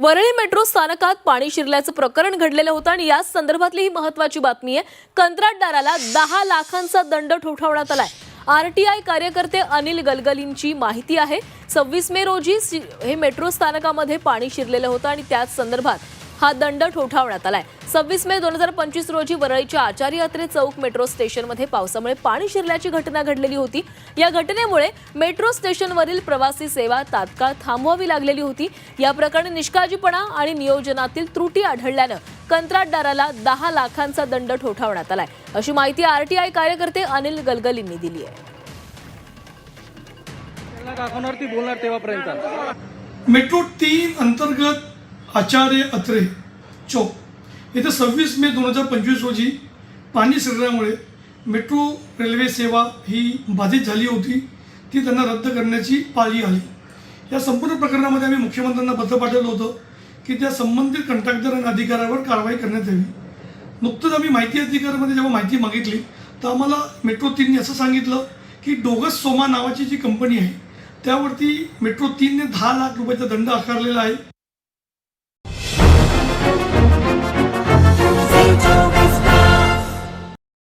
Worli metro स्थानकात पाणी शिरल्याचं प्रकरण घडलेलं होतं आणि याच संदर्भातली ही महत्वाची बातमी आहे. कंत्राटदाराला दहा लाखांचा दंड ठोठावण्यात आलाय. आरटीआय कार्यकर्ते अनिल गलगलींची माहिती आहे. सव्वीस मे रोजी सि- हे मेट्रो स्थानकामध्ये पाणी शिरलेलं होतं आणि त्याच संदर्भात हा दंड ठोठावण्यात आलाय. सव्वीस मे दोन हजार पंचवीस रोजी वरळीच्या आचार्य अत्रे चौक मेट्रो स्टेशनमध्ये पावसामुळे पाणी शिरल्याची घटना घडलेली होती. या घटनेमुळे मेट्रो स्टेशनवरील प्रवासी सेवा तात्काळ थांबवावी लागलेली होती. या प्रकरणी निष्काळजीपणा आणि नियोजनातील त्रुटी आढळल्यानं कंत्राटदाराला दहा लाखांचा दंड ठोठावण्यात आलाय. अशी माहिती आरटीआय कार्यकर्ते अनिल गलगलींनी दिली आहे. दाखवणार ती बोलणार तेव्हापर्यंत मेट्रो तीन अंतर्गत आचार्य अत्रे चौक. येथे सव्वीस मे दोन हजार पंचवीस रोजी पाणी शिरल्यामुळे मेट्रो रेल्वे सेवा ही बाधित झाली होती. ती त्यांना रद्द करण्याची पाळी आली. या संपूर्ण प्रकरणामध्ये आम्ही मुख्यमंत्र्यांना पत्र पाठवलं होतं की त्या संबंधित कंत्राटदार आणि अधिकाऱ्यावर कारवाई करण्यात यावी. नुकतंच आम्ही माहिती अधिकाऱ्यामध्ये जेव्हा माहिती मागितली तर आम्हाला मेट्रो तीनने असं सांगितलं की डोगस सोमा नावाची जी कंपनी आहे त्यावरती मेट्रो तीनने दहा लाख रुपयाचा दंड आकारलेला आहे.